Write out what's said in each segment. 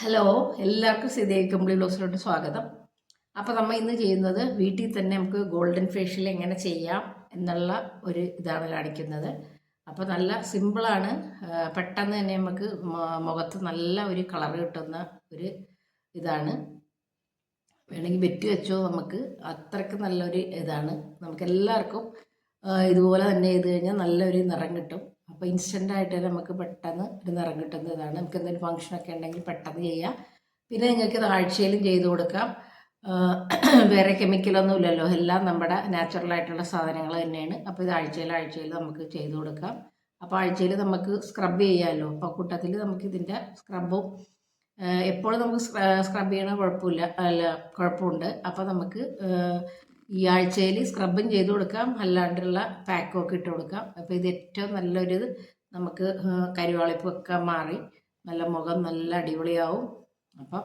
Hello എല്ലാവർക്കും സിതേ കമ്പിളി ബ്ലൗസിലോട്ട് സ്വാഗതം. അപ്പോൾ നമ്മൾ ഇന്ന് ചെയ്യുന്നത് വീട്ടിൽ തന്നെ നമുക്ക് ഗോൾഡൻ ഫേഷ്യൽ എങ്ങനെ ചെയ്യാം എന്നുള്ള ഒരു ഇതാണ് കാണിക്കുന്നത്. അപ്പോൾ നല്ല സിമ്പിളാണ് പെട്ടെന്ന് തന്നെ നമുക്ക് മുഖത്ത് നല്ല ഒരു കളർ കിട്ടുന്ന ഒരു ഇതാണ്. വേണമെങ്കിൽ വെറ്റി വെച്ചോ നമുക്ക്. അത്രയ്ക്ക് നല്ലൊരു ഇതാണ്. നമുക്ക് എല്ലാവർക്കും ഇതുപോലെ തന്നെ ചെയ്ത് കഴിഞ്ഞാൽ നല്ലൊരു നിറം കിട്ടും. അപ്പോൾ ഇൻസ്റ്റന്റ് ആയിട്ട് നമുക്ക് പെട്ടെന്ന് ഒരു നിറം കിട്ടുന്ന ഇതാണ്. നമുക്ക് എന്തെങ്കിലും ഫംഗ്ഷനൊക്കെ ഉണ്ടെങ്കിൽ പെട്ടെന്ന് ചെയ്യാം. പിന്നെ നിങ്ങൾക്ക് ആഴ്ചയിലും ചെയ്ത് കൊടുക്കാം. വേറെ കെമിക്കലൊന്നും ഇല്ലല്ലോ. എല്ലാം നമ്മുടെ നാച്ചുറൽ ആയിട്ടുള്ള സാധനങ്ങൾ തന്നെയാണ്. അപ്പോൾ ഇത് ആഴ്ചയിൽ ആഴ്ചയിൽ നമുക്ക് ചെയ്ത് കൊടുക്കാം. അപ്പോൾ ആഴ്ചയിൽ നമുക്ക് സ്ക്രബ് ചെയ്യാമല്ലോ അപ്പോൾ കൂട്ടത്തിൽ നമുക്ക് ഇതിന്റെ സ്ക്രബും എപ്പോഴും നമുക്ക് സ്ക്രബ് ചെയ്യണ കുഴപ്പമില്ല. അല്ല കുഴപ്പമുണ്ട്. അപ്പോൾ നമുക്ക് ഈ ആഴ്ചയിൽ സ്ക്രബും ചെയ്ത് കൊടുക്കാം. അല്ലാണ്ടുള്ള പാക്കും ഒക്കെ ഇട്ട് കൊടുക്കാം. അപ്പോൾ ഇത് ഏറ്റവും നല്ലൊരു നമുക്ക് കരിവാളിപ്പൊക്കെ മാറി നല്ല മുഖം നല്ല അടിപൊളിയാവും. അപ്പം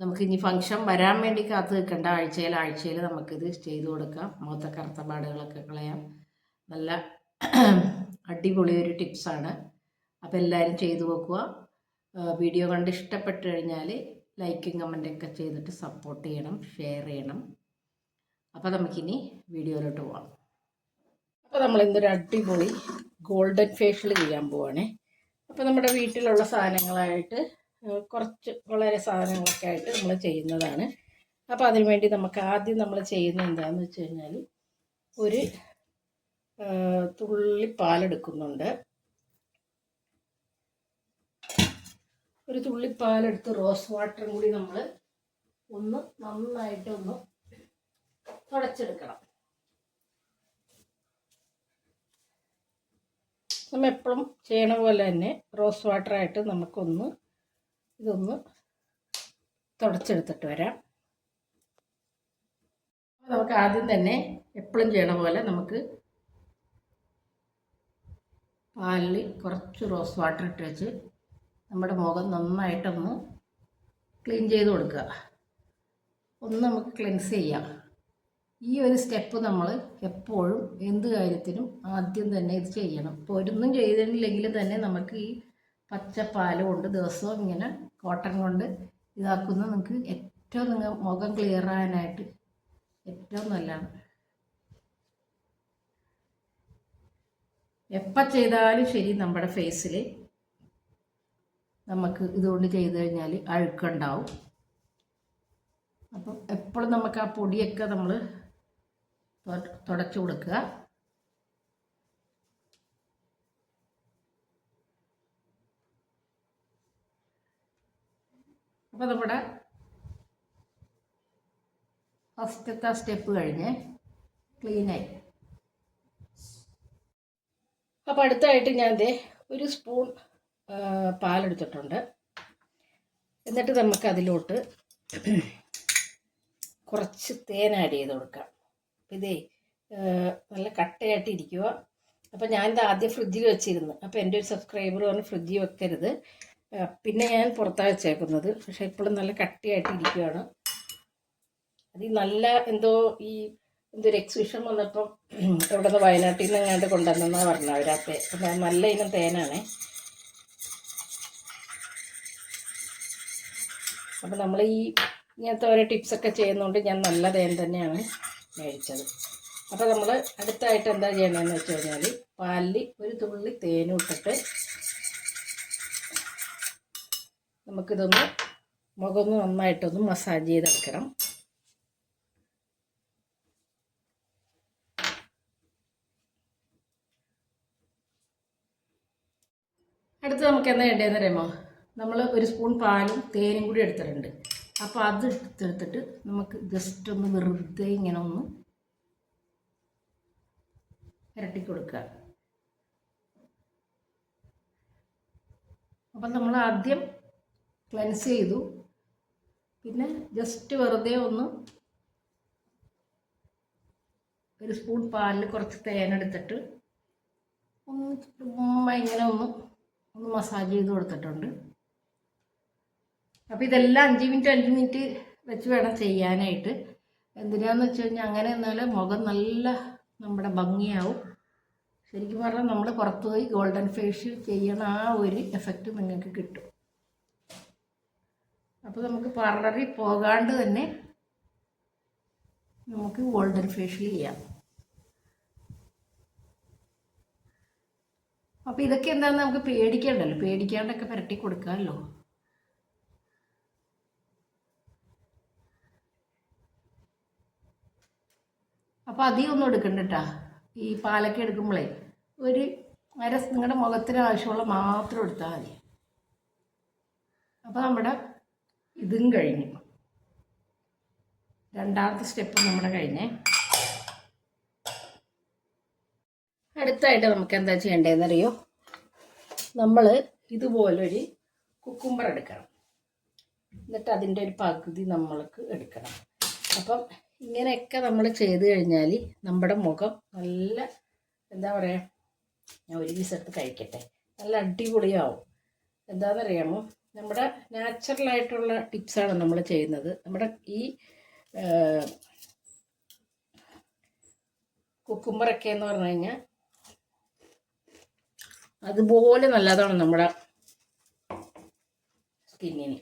നമുക്ക് ഇനി ഫംഗ്ഷൻ വരാൻ വേണ്ടി കാത്തു നിൽക്കേണ്ട. ആഴ്ചയിൽ ആഴ്ചയിൽ നമുക്കിത് ചെയ്ത് കൊടുക്കാം. മുഖത്തെ കറുത്ത പാടുകളൊക്കെ കളയാം. നല്ല അടിപൊളി ഒരു ടിപ്സാണ് അപ്പോൾ എല്ലാവരും ചെയ്തു നോക്കുക. വീഡിയോ കണ്ട് ഇഷ്ടപ്പെട്ട് കഴിഞ്ഞാൽ ലൈക്കും കമന്റൊക്കെ ചെയ്തിട്ട് സപ്പോർട്ട് ചെയ്യണം ഷെയർ ചെയ്യണം. അപ്പോൾ നമുക്കിനി വീഡിയോയിലോട്ട് പോവാം. അപ്പോൾ നമ്മൾ ഇന്നൊരു അടിപൊളി ഗോൾഡൻ ഫേഷ്യൽ ചെയ്യാൻ പോവാണേ. അപ്പോൾ നമ്മുടെ വീട്ടിലുള്ള സാധനങ്ങളായിട്ട് കുറച്ച് വളരെ സാധനങ്ങളൊക്കെ ആയിട്ട് നമ്മൾ ചെയ്യുന്നതാണ്. അപ്പോൾ അതിന് വേണ്ടി നമുക്ക് ആദ്യം നമ്മൾ ചെയ്യുന്നത് എന്താണെന്ന് വെച്ച് കഴിഞ്ഞാൽ ഒരു തുള്ളി പാലെടുക്കുന്നുണ്ട് ഒരു തുള്ളി പാലെടുത്ത് റോസ് വാട്ടറും കൂടി നമ്മൾ ഒന്ന് നന്നായിട്ട് ഒന്ന് തുടച്ചെടുക്കണം. നമ്മൾ എപ്പോഴും ചെയ്യണ പോലെ തന്നെ റോസ് വാട്ടർ ആയിട്ട് നമുക്കൊന്ന് ഇതൊന്ന് തുടച്ചെടുത്തിട്ട് വരാം. നമുക്ക് ആദ്യം തന്നെ എപ്പോഴും ചെയ്യണ പോലെ നമുക്ക് പാലിൽ കുറച്ച് റോസ് വാട്ടർ ഇട്ട് വെച്ച് നമ്മുടെ മുഖം നന്നായിട്ടൊന്ന് ക്ലീൻ ചെയ്ത് കൊടുക്കുക. ഒന്ന് നമുക്ക് ക്ലെൻസ് ചെയ്യാം. ഈ ഒരു സ്റ്റെപ്പ് നമ്മൾ എപ്പോഴും എന്ത് കാര്യത്തിനും ആദ്യം തന്നെ ഇത് ചെയ്യണം. ഇപ്പോൾ ഒരൊന്നും ചെയ്തിട്ടില്ലെങ്കിൽ തന്നെ നമുക്ക് ഈ പച്ചപ്പാൽ കൊണ്ട് ദിവസവും ഇങ്ങനെ കോട്ടൺ കൊണ്ട് ഇതാക്കുന്ന നിങ്ങൾക്ക് ഏറ്റവും നിങ്ങൾ മുഖം ക്ലിയർ ആകാനായിട്ട് ഏറ്റവും നല്ലതാണ്. എപ്പോൾ ചെയ്താലും ശരി നമ്മുടെ ഫേസിൽ നമുക്ക് ഇതുകൊണ്ട് ചെയ്ത് കഴിഞ്ഞാൽ അഴുക്കുണ്ടാവും. അപ്പം എപ്പോഴും നമുക്ക് ആ പൊടിയൊക്കെ നമ്മൾ തുടച്ചു കൊടുക്കുക. അപ്പോൾ നമ്മുടെ ഫസ്റ്റത്തെ സ്റ്റെപ്പ് കഴിഞ്ഞ് ക്ലീനായി. അപ്പോൾ അടുത്തായിട്ട് ഞാൻ ദേ ഒരു സ്പൂൺ പാലെടുത്തിട്ടുണ്ട്. എന്നിട്ട് നമുക്ക് അതിലോട്ട് കുറച്ച് തേൻ ആഡ് ചെയ്ത് കൊടുക്കാം. ഇതേ നല്ല കട്ടയായിട്ട് ഇരിക്കുക അപ്പോൾ ഞാനിത് ആദ്യം ഫ്രിഡ്ജിൽ വെച്ചിരുന്നു. അപ്പോൾ എന്റെ ഒരു സബ്സ്ക്രൈബർ പറഞ്ഞ് ഫ്രിഡ്ജിൽ വെക്കരുത്. പിന്നെ ഞാൻ പുറത്താണ് വെച്ചേക്കുന്നത്. പക്ഷേ ഇപ്പോഴും നല്ല കട്ടിയായിട്ട് ഇരിക്കുകയാണ് അത് നല്ല എന്തോ ഈ എന്തൊരു എക്സിബിഷൻ വന്നപ്പം ഇവിടെ നിന്ന് വയനാട്ടിൽ നിന്ന് എങ്ങാണ്ട് കൊണ്ടുവന്നെന്നാണ് പറഞ്ഞത് അവരാത്തെ അപ്പം നല്ല ഇനം തേനാണേ. അപ്പം നമ്മൾ ഈ ഇങ്ങനത്തെ ഓരോ ടിപ്സൊക്കെ ചെയ്യുന്നതുകൊണ്ട് ഞാൻ നല്ല തേൻ തന്നെയാണ്. മേടിച്ചത്. അപ്പോൾ നമ്മൾ അടുത്തായിട്ട് എന്താ ചെയ്യണമെന്ന് വെച്ച് കഴിഞ്ഞാൽ പാലിൽ ഒരു തുള്ളി തേനും ഇട്ടിട്ട് നമുക്കിതൊന്ന് മുഖമൊന്ന് നന്നായിട്ടൊന്ന് മസാജ് ചെയ്തെടുക്കണം. അടുത്ത് നമുക്ക് എന്താ വേണ്ടതെന്ന് അറിയാമോ? നമ്മൾ ഒരു സ്പൂൺ പാലും തേനും കൂടി എടുത്തിട്ടുണ്ട്. അപ്പോൾ അത് എടുത്തെടുത്തിട്ട് നമുക്ക് ജസ്റ്റ് ഒന്ന് വെറുതെ ഇങ്ങനെ ഒന്ന് ഇരട്ടി കൊടുക്കുക. അപ്പം നമ്മൾ ആദ്യം ക്ലെൻസ് ചെയ്തു. പിന്നെ ജസ്റ്റ് വെറുതെ ഒന്ന് ഒരു സ്പൂൺ പാലിൽ കുറച്ച് തേനെടുത്തിട്ട് ഒന്ന് ചുമ്മാ ഇങ്ങനെ ഒന്ന് ഒന്ന് മസാജ് ചെയ്ത് കൊടുത്തിട്ടുണ്ട്. അപ്പോൾ ഇതെല്ലാം അഞ്ച് മിനിറ്റ് അഞ്ച് മിനിറ്റ് വെച്ച് വേണം ചെയ്യാനായിട്ട്. എന്തിനാന്ന് വെച്ച് കഴിഞ്ഞാൽ അങ്ങനെ എന്നാൽ മുഖം നല്ല നമ്മുടെ ഭംഗിയാവും. ശരിക്കും പറഞ്ഞാൽ നമ്മൾ പുറത്ത് പോയി ഗോൾഡൻ ഫേഷ്യൽ ചെയ്യണ ആ ഒരു എഫക്റ്റ് നിങ്ങൾക്ക് കിട്ടും. അപ്പോൾ നമുക്ക് പാർലറിൽ പോകാണ്ട് തന്നെ നമുക്ക് ഗോൾഡൻ ഫേഷ്യൽ ചെയ്യാം. അപ്പോൾ ഇതൊക്കെ എന്താണെന്ന് നമുക്ക് പേടിക്കണ്ടല്ലോ? പേടിക്കാണ്ടൊക്കെ പുരട്ടി കൊടുക്കാമല്ലോ അപ്പോൾ അധികമൊന്നും എടുക്കണ്ട ഈ പാലൊക്കെ എടുക്കുമ്പോഴേ ഒരു അര നിങ്ങളുടെ മുഖത്തിന് ആവശ്യമുള്ള മാത്രം എടുത്താൽ മതി. അപ്പോൾ നമ്മുടെ ഇതും കഴിഞ്ഞു. രണ്ടാമത്തെ സ്റ്റെപ്പ് നമ്മുടെ കഴിഞ്ഞേ. അടുത്തായിട്ട് നമുക്ക് എന്താ ചെയ്യേണ്ടതെന്നറിയോ? നമ്മൾ ഇതുപോലൊരു കുക്കുംബർ എടുക്കണം. എന്നിട്ട് അതിന്റെ ഒരു പകുതി നമ്മൾക്ക് എടുക്കണം. അപ്പം ഇങ്ങനെയൊക്കെ നമ്മൾ ചെയ്ത് കഴിഞ്ഞാൽ നമ്മുടെ മുഖം നല്ല എന്താ പറയുക ഞാൻ ഒരു എടുത്ത് കഴിക്കട്ടെ. നല്ല അടിപൊളിയാവും. എന്താണെന്നറിയാമോ നമ്മുടെ നാച്ചുറലായിട്ടുള്ള ടിപ്സാണ് നമ്മൾ ചെയ്യുന്നത്. നമ്മുടെ ഈ കുക്കുംബറൊക്കെ എന്ന് പറഞ്ഞു കഴിഞ്ഞാൽ അതുപോലെ നല്ലതാണ് നമ്മുടെ സ്കിന്നിന്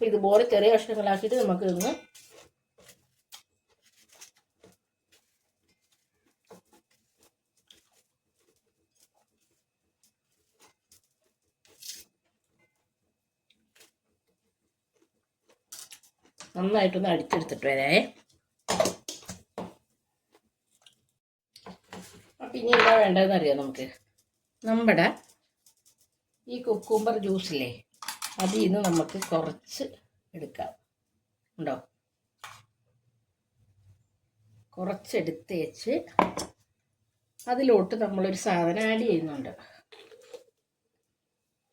അപ്പം ഇതുപോലെ ചെറിയ കഷ്ണങ്ങളാക്കിയിട്ട് നമുക്ക് ഇന്ന് നന്നായിട്ടൊന്ന് അടിച്ചെടുത്തിട്ട് വരേ. അപ്പം ഇനി എന്താ വേണ്ടതെന്ന് അറിയാം നമുക്ക്? നമ്മുടെ ഈ കുക്കുംബർ ജ്യൂസില്ലേ അതിൽ നിന്ന് നമുക്ക് കുറച്ച് എടുക്കാം. ഉണ്ടോ? കുറച്ചെടുത്ത് വെച്ച് അതിലോട്ട് നമ്മളൊരു സാധനം ആഡ് ചെയ്യുന്നുണ്ട്.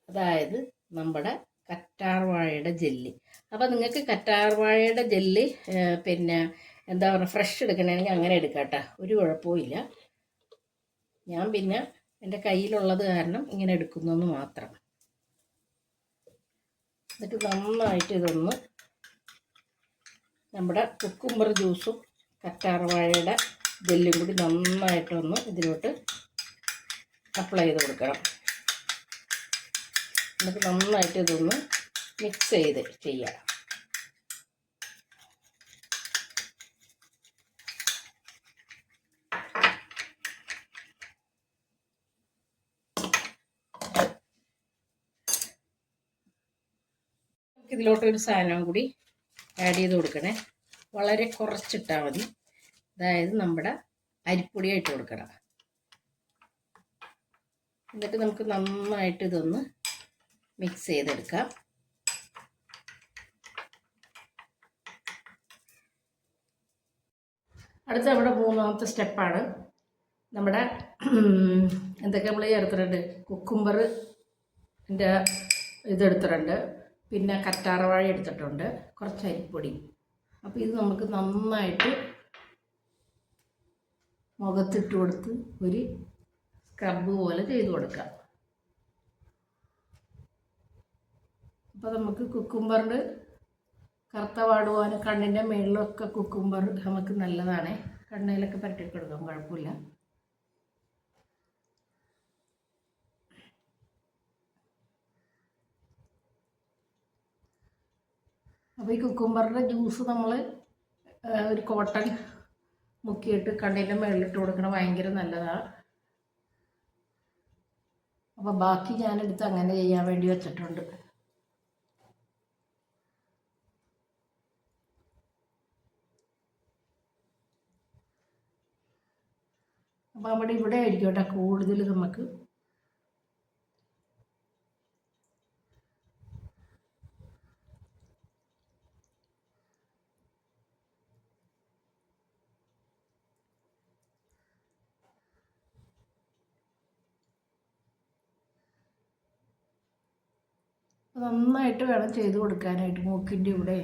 അതായത് നമ്മുടെ കറ്റാർവാഴയുടെ ജെല്ലി. അപ്പോൾ നിങ്ങൾക്ക് കറ്റാർവാഴയുടെ ജെല്ലി പിന്നെ എന്താ പറയുക ഫ്രഷ് എടുക്കണമെങ്കിൽ അങ്ങനെ എടുക്കാം ഒരു കുഴപ്പമില്ല ഞാൻ പിന്നെ എന്റെ കയ്യിലുള്ളത് കാരണം ഇങ്ങനെ എടുക്കുന്നു മാത്രം. എന്നിട്ട് നന്നായിട്ട് ഇതൊന്ന് നമ്മുടെ കുക്കുംബർ ജ്യൂസും കറ്റാർവാഴയുടെ ജെല്ലും കൂടി നന്നായിട്ടൊന്ന് ഇതിലോട്ട് അപ്ലൈ ചെയ്ത് കൊടുക്കണം. എന്നിട്ട് നന്നായിട്ട് ഇതൊന്ന് മിക്സ് ചെയ്ത് ചെയ്യാം. ഇതിലോട്ടൊരു സാധനവും കൂടി ആഡ് ചെയ്ത് കൊടുക്കണേ. വളരെ കുറച്ചിട്ടാൽ മതി. അതായത് നമ്മുടെ അരിപ്പൊടി ഇട്ട് കൊടുക്കണം. എന്നിട്ട് നമുക്ക് നന്നായിട്ട് ഇതൊന്ന് മിക്സ് ചെയ്തെടുക്കാം. അടുത്ത നമ്മുടെ മൂന്നാമത്തെ സ്റ്റെപ്പാണ് നമ്മുടെ എന്തൊക്കെ നമ്മൾ ചേർത്തിട്ടുണ്ട് കുക്കുംബർ എന്റെ ഇതെടുത്തിട്ടുണ്ട്. പിന്നെ കറ്റാറവാഴ എടുത്തിട്ടുണ്ട്. കുറച്ച് അരിപ്പൊടി. അപ്പോൾ ഇത് നമുക്ക് നന്നായിട്ട് മുഖത്തിട്ട് കൊടുത്ത് ഒരു സ്ക്രബ് പോലെ ചെയ്ത് കൊടുക്കാം. അപ്പോൾ നമുക്ക് കുക്കുംബറിന്റെ കറുത്ത പാടുവാനും കണ്ണിന്റെ മുകളിലൊക്കെ കുക്കുംബർ നമുക്ക് നല്ലതാണ്. കണ്ണിലൊക്കെ പരട്ടി കൊടുക്കാം കുഴപ്പമില്ല. അപ്പോൾ ഈ കുക്കുംബറിന്റെ ജ്യൂസ് നമ്മൾ ഒരു കോട്ടൺ മുക്കിയിട്ട് കണ്ണിന്റെ മുകളിലിട്ട് കൊടുക്കണം ഭയങ്കര നല്ലതാണ് അപ്പോൾ ബാക്കി ഞാനെടുത്ത് അങ്ങനെ ചെയ്യാൻ വേണ്ടി വെച്ചിട്ടുണ്ട്. അപ്പോൾ നമ്മുടെ ഇവിടെ ആയിരിക്കും കേട്ടോ കൂടുതൽ നമുക്ക് നന്നായിട്ട് വേണം ചെയ്ത് കൊടുക്കാനായിട്ട് മൂക്കിന്റെ ഇവിടെ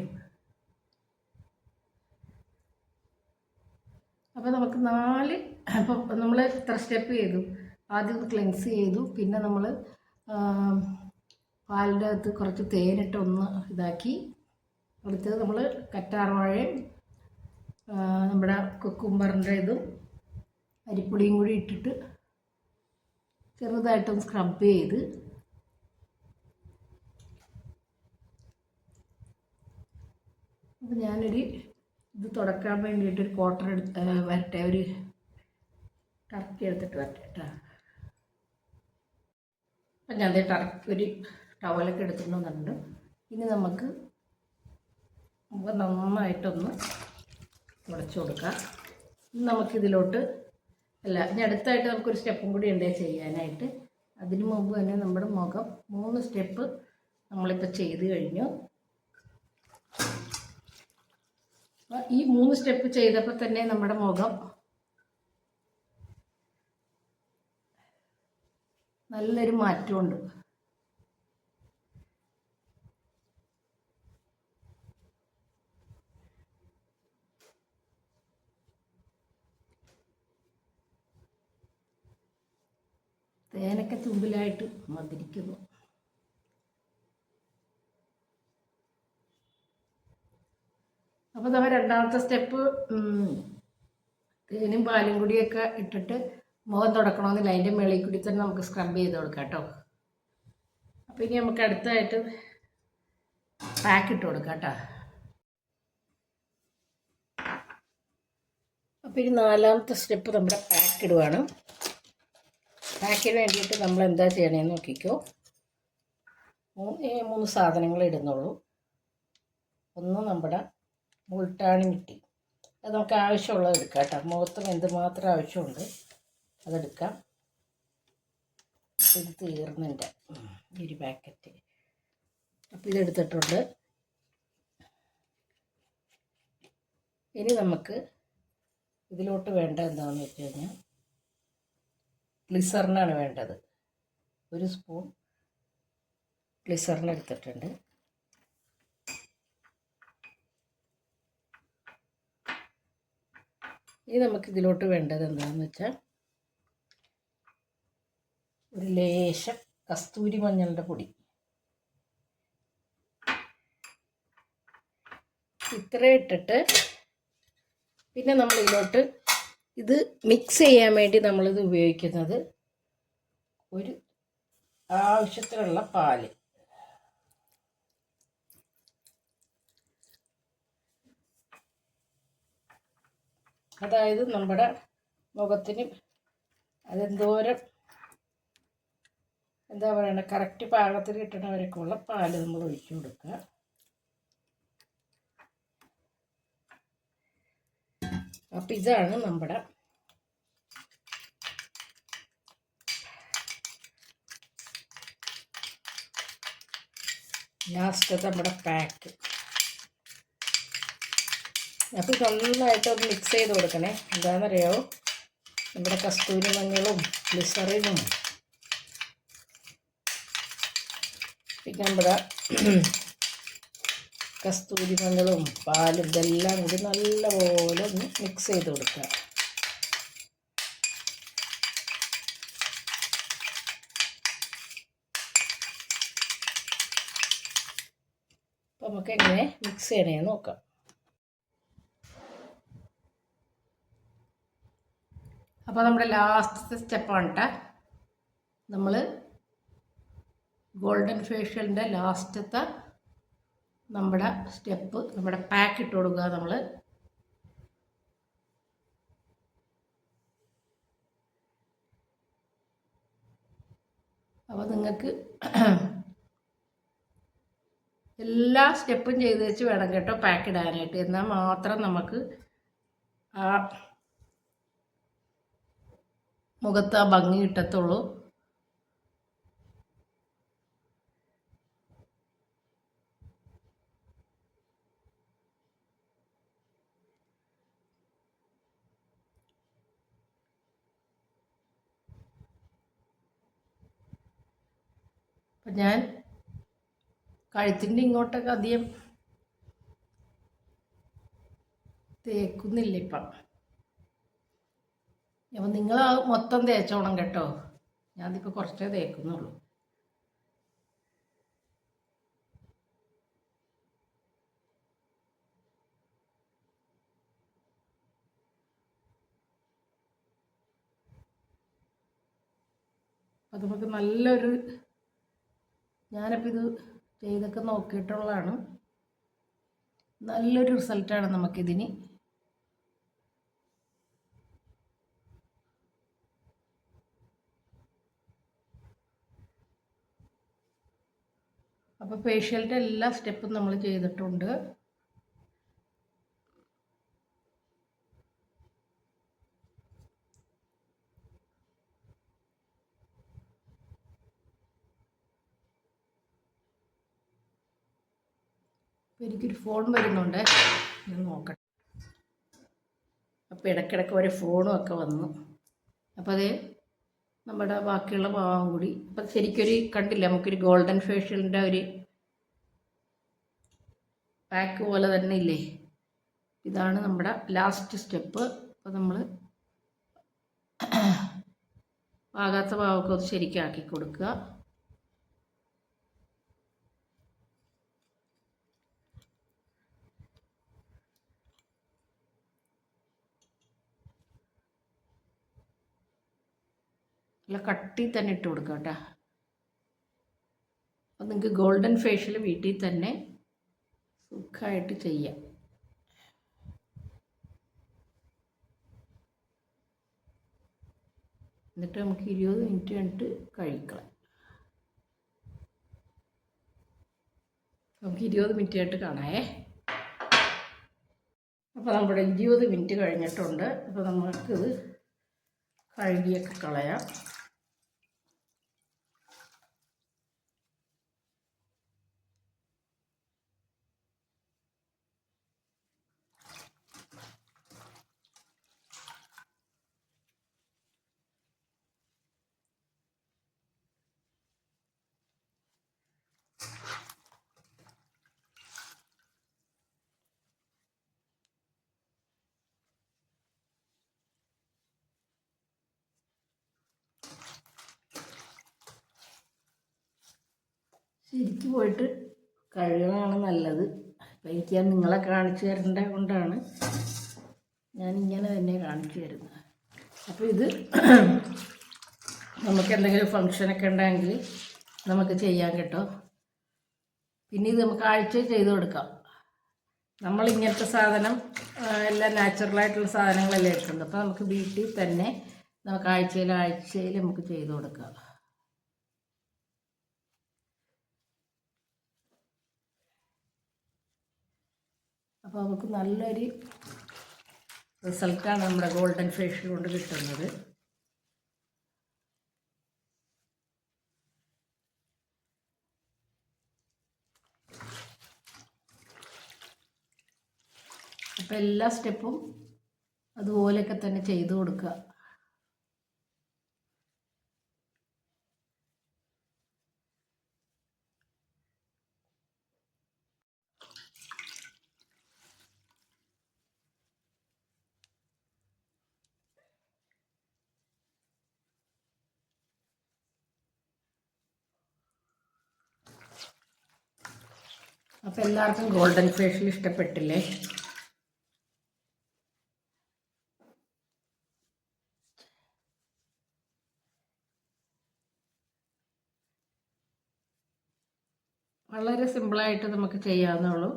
അപ്പോൾ നമുക്ക് നാല് അപ്പം നമ്മൾ ഇത്ര സ്റ്റെപ്പ് ചെയ്തു. ആദ്യം ക്ലെൻസ് ചെയ്തു. പിന്നെ നമ്മൾ പാലിന്റെ അകത്ത് കുറച്ച് തേനിട്ട് ഒന്ന് ഇതാക്കി. അടുത്തത് നമ്മൾ കറ്റാർവാഴയും നമ്മുടെ കുക്കുംബറിന്റെ ഇതും അരിപ്പൊടിയും കൂടി ഇട്ടിട്ട് ചെറുതായിട്ടൊന്ന് സ്ക്രബ് ചെയ്ത് അപ്പോൾ ഞാനൊരു ഇത് തുടക്കാൻ വേണ്ടിയിട്ട് ഒരു കോട്ടർ എടുത്ത് വരട്ടെ ഒരു ടർക്കി എടുത്തിട്ട് വരട്ടെ കേട്ടോ അപ്പം ഞാൻ ടർക്കി ഒരു ടവലൊക്കെ എടുത്തിട്ട് വന്നിട്ടുണ്ട് ഇനി നമുക്ക് നമുക്ക് നന്നായിട്ടൊന്ന് തുടച്ചു കൊടുക്കാം. നമുക്കിതിലോട്ട് അല്ല ഇനി അടുത്തായിട്ട് നമുക്കൊരു സ്റ്റെപ്പും കൂടി ഉണ്ട് ചെയ്യാനായിട്ട്. അതിനു മുമ്പ് തന്നെ നമ്മുടെ മുഖം മൂന്ന് സ്റ്റെപ്പ് നമ്മളിപ്പോൾ ചെയ്ത് കഴിഞ്ഞു. ഈ മൂന്ന് സ്റ്റെപ്പ് ചെയ്തപ്പോൾ തന്നെ നമ്മുടെ മുഖം നല്ലൊരു മാറ്റമുണ്ട്. തേനൊക്കെ തുമ്പിലായിട്ട് മതിരിക്കുന്നു അപ്പോൾ നമ്മൾ രണ്ടാമത്തെ സ്റ്റെപ്പ് തേനും പാലും കൂടിയൊക്കെ ഇട്ടിട്ട് മുഖം തുടക്കണമെന്നില്ല. അതിന്റെ മേളിൽ കൂടി തന്നെ നമുക്ക് സ്ക്രബ് ചെയ്ത് കൊടുക്കാം കേട്ടോ അപ്പോൾ ഇനി നമുക്ക് അടുത്തായിട്ട് പാക്ക് ഇട്ട് കൊടുക്കാം കേട്ടോ അപ്പോൾ ഇനി നാലാമത്തെ സ്റ്റെപ്പ് നമ്മുടെ പാക്ക് ഇടുവാണ്. പാക്കിന് വേണ്ടിയിട്ട് നമ്മൾ എന്താ ചെയ്യണേന്ന് നോക്കിക്കോ. മൂന്ന് മൂന്ന് സാധനങ്ങൾ ഇടുന്നുള്ളൂ. ഒന്ന് നമ്മുടെ മുൾട്ടാണി കിട്ടി. അത് നമുക്ക് ആവശ്യമുള്ളത് എടുക്കാം കേട്ടോ. മുഖത്തും എന്തുമാത്രം ആവശ്യമുണ്ട് അതെടുക്കാം ഇത് തീർന്നിന്റെ ഒരു പാക്കറ്റ്. അപ്പോൾ ഇതെടുത്തിട്ടുണ്ട് ഇനി നമുക്ക് ഇതിലോട്ട് വേണ്ട എന്താണെന്ന് വെച്ച് കഴിഞ്ഞാൽ ഗ്ലിസറിനാണ് വേണ്ടത്. ഒരു സ്പൂൺ ഗ്ലിസറിൻ എടുത്തിട്ടുണ്ട്. ഇനി നമുക്ക് ഇതിലോട്ട് വേണ്ടത് എന്താണെന്ന് വെച്ചാൽ ഒരു ലേശം കസ്തൂരി മഞ്ഞളുടെ പൊടി. ഇത്ര ഇട്ടിട്ട് പിന്നെ നമ്മൾ ഇതിലോട്ട് ഇത് മിക്സ് ചെയ്യാൻ വേണ്ടി നമ്മളിത് ഉപയോഗിക്കുന്നത് ഒരു ആവശ്യത്തിനുള്ള പാൽ. അതായത് നമ്മുടെ മുഖത്തിന് അതെന്തോരം എന്താ പറയണ കറക്റ്റ് പാകത്തിൽ കിട്ടണവരൊക്കെയുള്ള പാൽ നമ്മൾ ഒഴിച്ചു കൊടുക്കുക. അപ്പം ഇതാണ് നമ്മുടെ ലാസ്റ്റ് നമ്മുടെ പാക്ക് അപ്പോൾ നന്നായിട്ട് ഒന്ന് മിക്സ് ചെയ്ത് കൊടുക്കണേ. എന്താണെന്നറിയാവോ നമ്മുടെ കസ്തൂരി മഞ്ഞളും ഗ്ലിസറിനും പിന്നെ നമ്മുടെ കസ്തൂരി മഞ്ഞളും പാലും ഇതെല്ലാം കൂടി നല്ലപോലെ ഒന്ന് മിക്സ് ചെയ്ത് കൊടുക്കുക. അപ്പോൾ നമുക്ക് എങ്ങനെ മിക്സ് ചെയ്യണേ നോക്കാം. അപ്പോൾ നമ്മുടെ ലാസ്റ്റത്തെ സ്റ്റെപ്പാണ് കേട്ടോ നമ്മൾ ഗോൾഡൻ ഫേഷ്യലിന്റെ ലാസ്റ്റത്തെ നമ്മുടെ സ്റ്റെപ്പ് നമ്മുടെ പാക്ക് ഇട്ട് കൊടുക്കുക നമ്മൾ അപ്പോൾ നിങ്ങൾക്ക് എല്ലാ സ്റ്റെപ്പും ചെയ്ത് വെച്ച് വേണം കേട്ടോ പാക്ക് ഇടാനായിട്ട്. എന്നാൽ മാത്രം നമുക്ക് ആ മുഖത്ത് ആ ഭംഗി കിട്ടത്തുള്ളൂ. അപ്പം ഞാൻ കഴുത്തിന്റെ ഇങ്ങോട്ടൊക്കെ അധികം തേക്കുന്നില്ല ഇപ്പം. അപ്പം നിങ്ങൾ മൊത്തം തേച്ചോണം കേട്ടോ. ഞാൻ ഇതിപ്പോൾ കുറച്ചേ തേക്കുന്നുള്ളൂ. അത് നമുക്ക് നല്ലൊരു ഞാനിപ്പോൾ ഇത് ചെയ്തൊക്കെ നോക്കിയിട്ടുള്ളതാണ്. നല്ലൊരു റിസൾട്ടാണ് നമുക്കിതിന്. അപ്പോൾ ഫേഷ്യലിന്റെ എല്ലാ സ്റ്റെപ്പും നമ്മൾ ചെയ്തിട്ടുണ്ട്. എനിക്കൊരു ഫോൺ വരുന്നുണ്ട്. ഞാൻ നോക്കട്ടെ. അപ്പോൾ ഇടയ്ക്കിടയ്ക്ക് ഒരു ഫോണും ഒക്കെ വന്നു. അപ്പോൾ അത് നമ്മുടെ ബാക്കിയുള്ള ഭാഗം കൂടി. അപ്പം ശരിക്കൊരു കണ്ടില്ല നമുക്കൊരു ഗോൾഡൻ ഫേഷ്യലിന്റെ ഒരു പാക്ക് പോലെ തന്നെ ഇല്ലേ? ഇതാണ് നമ്മുടെ ലാസ്റ്റ് സ്റ്റെപ്പ് അപ്പോൾ നമ്മൾ ആകാത്ത ഭാഗമൊക്കെ ഒന്ന് ശരിക്കാക്കി കൊടുക്കുക. നല്ല കട്ടി തന്നെ ഇട്ട് കൊടുക്കാം കേട്ടോ. അപ്പം നിങ്ങൾക്ക് ഗോൾഡൻ ഫേഷ്യൽ വീട്ടിൽ തന്നെ സുഖമായിട്ട് ചെയ്യാം. എന്നിട്ട് നമുക്ക് ഇരുപത് മിനിറ്റ് കഴിഞ്ഞിട്ട് കഴിക്കണം. നമുക്ക് ഇരുപത് മിനിറ്റ് ആയിട്ട് കാണാമേ. അപ്പോൾ നമ്മുടെ ഇരുപത് മിനിറ്റ് കഴിഞ്ഞിട്ടുണ്ട്. അപ്പോൾ നമുക്കിത് കഴുകിയൊക്കെ കളയാം. ശരിക്കും പോയിട്ട് കഴുകണമാണ് നല്ലത്. അപ്പം എനിക്ക് ഞാൻ നിങ്ങളെ കാണിച്ചു തരേണ്ട കൊണ്ടാണ് ഞാൻ ഇങ്ങനെ തന്നെ കാണിച്ചു തരുന്നത്. അപ്പോൾ ഇത് നമുക്ക് എന്തെങ്കിലും ഫങ്ഷനൊക്കെ ഉണ്ടെങ്കിൽ നമുക്ക് ചെയ്യാൻ കേട്ടോ. പിന്നെ ഇത് നമുക്ക് ആഴ്ച ചെയ്ത് കൊടുക്കാം. നമ്മൾ ഇങ്ങനത്തെ സാധനം എല്ലാം നാച്ചുറലായിട്ടുള്ള സാധനങ്ങളല്ലേ എടുക്കുന്നത്. അപ്പോൾ നമുക്ക് വീട്ടിൽ തന്നെ നമുക്ക് ആഴ്ചയിൽ ആഴ്ചയിൽ നമുക്ക് ചെയ്ത് കൊടുക്കാം. അപ്പോൾ നമുക്ക് നല്ലൊരു റിസൾട്ടാണ് നമ്മുടെ ഗോൾഡൻ ഫേഷ്യൽ കൊണ്ട് കിട്ടുന്നത്. അപ്പോൾ എല്ലാ സ്റ്റെപ്പും അതുപോലെയൊക്കെ തന്നെ ചെയ്തു കൊടുക്കുക. അപ്പോൾ എല്ലാവർക്കും ഗോൾഡൻ ഫേഷ്യൽ ഇഷ്ടപ്പെട്ടില്ലേ? വളരെ സിമ്പിളായിട്ട് നമുക്ക് ചെയ്യാവുന്നുള്ളൂ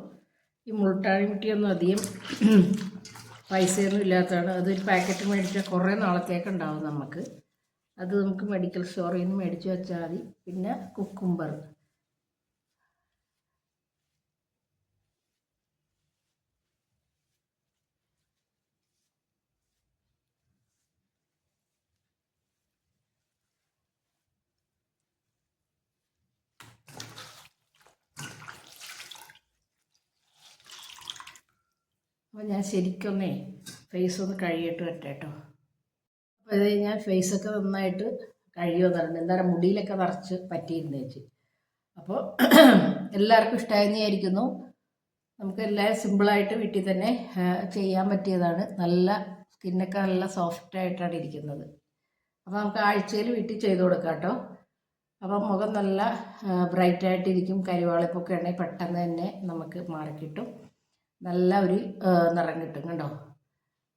ഈ മുൾട്ടാഴി മുട്ടിയൊന്നും അധികം പൈസയൊന്നും ഇല്ലാത്തതാണ്. അതൊരു പാക്കറ്റ് മേടിച്ചാൽ കുറേ നാളത്തേക്ക് ഉണ്ടാവും നമുക്ക്. അത് നമുക്ക് മെഡിക്കൽ സ്റ്റോറിൽ നിന്ന് മേടിച്ച് വെച്ചാൽ മതി. പിന്നെ കുക്കുംബർ. അപ്പോൾ ഞാൻ ശരിക്കൊന്നേ ഫേസ് ഒന്ന് കഴുകിയിട്ട് വരട്ടെ കേട്ടോ അപ്പോൾ ഇത് ഞാൻ ഫേസൊക്കെ നന്നായിട്ട് കഴുകിയോ നിറഞ്ഞു എന്താ പറയുക മുടിയിലൊക്കെ നിറച്ച് പറ്റിയിരുന്നു ചേച്ചി. അപ്പോൾ എല്ലാവർക്കും ഇഷ്ടമായെന്ന് വിചാരിക്കുന്നു. നമുക്ക് എല്ലാവരും സിമ്പിളായിട്ട് വീട്ടിൽ തന്നെ ചെയ്യാൻ പറ്റിയതാണ്. നല്ല സ്കിന്നൊക്കെ നല്ല സോഫ്റ്റ് ആയിട്ടാണ് ഇരിക്കുന്നത്. അപ്പോൾ നമുക്ക് ആഴ്ചയിൽ വീട്ടിൽ ചെയ്ത് കൊടുക്കാം കേട്ടോ. അപ്പം മുഖം നല്ല ബ്രൈറ്റായിട്ടിരിക്കും കരിവാളിപ്പൊക്കെ ഉണ്ടെങ്കിൽ പെട്ടെന്ന് തന്നെ നമുക്ക് മാറിക്കിട്ടും. നല്ല ഒരു നിറം കിട്ടും കണ്ടോ?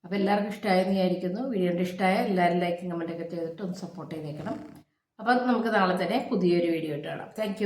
അപ്പോൾ എല്ലാവർക്കും ഇഷ്ടമായെന്ന് വിചാരിക്കുന്നു. വീഡിയോന്റെ ഇഷ്ടമായ എല്ലാവരും ലൈക്കും കമന്റൊക്കെ ചെയ്തിട്ട് ഒന്ന് സപ്പോർട്ട് ചെയ്തേക്കണം. അപ്പം നമുക്ക് നാളെ തന്നെ പുതിയൊരു വീഡിയോ ഇട്ട് കാണാം. താങ്ക്